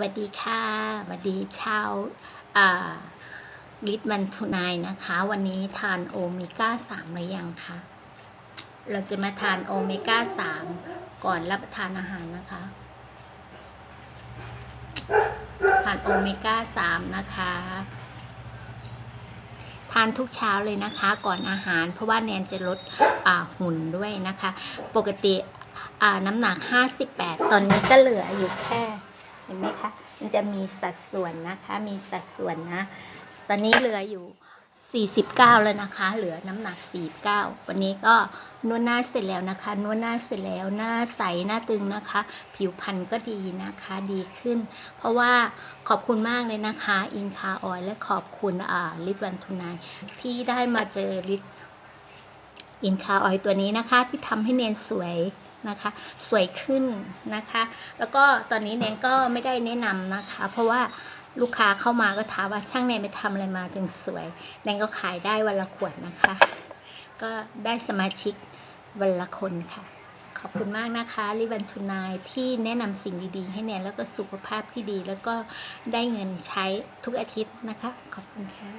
วัสดีค่ะสวัสดีชาวอ่าลิตมันทุนายนะคะ วันนี้ทานโอเมก้าสามหรือยังคะเราจะมาทานโอเมก้าสามก่อนรับประทานอาหารนะคะ ทานโอเมก้าสามนะคะ ทานทุกเช้าเลยนะคะ ก่อนอาหาร เพราะว่าแนนจะลดหุ่นด้วยนะคะ ปกติน้ำหนัก 58 ตอนนี้ก็เหลืออยู่แค่ เห็นไหมคะ มันจะมีสัดส่วนนะคะ มีสัดส่วนนะ ตอนนี้เหลืออยู่ 49 แล้วนะคะ เหลือน้ำหนัก 49 วันนี้ก็นวดหน้าเสร็จแล้วนะคะ นวดหน้าเสร็จแล้ว หน้าใส หน้าตึงนะคะ ผิวพรรณก็ดีนะคะ ดีขึ้น เพราะว่าขอบคุณมากเลยนะคะ อินคาออยและขอบคุณอ่าลิปวันทุนายที่ได้มาเจอลิปอินคาออยตัวนี้นะคะ ที่ทำให้เนียนสวย นะคะ สวยขึ้นนะคะ แล้วก็ตอนนี้แนนก็ไม่ได้แนะนำนะคะ เพราะว่าลูกค้าเข้ามาก็ถามว่าช่างแนนไปทำอะไรมาถึงสวยแนนก็ขายได้วันละขวดนะคะ ก็ได้สมาชิกวันละคนค่ะ ขอบคุณมากนะคะริบันทุนายที่แนะนำสิ่งดีๆ ให้แนนแล้วก็สุขภาพที่ดี แล้วก็ได้เงินใช้ทุกอาทิตย์นะคะ ขอบคุณค่ะ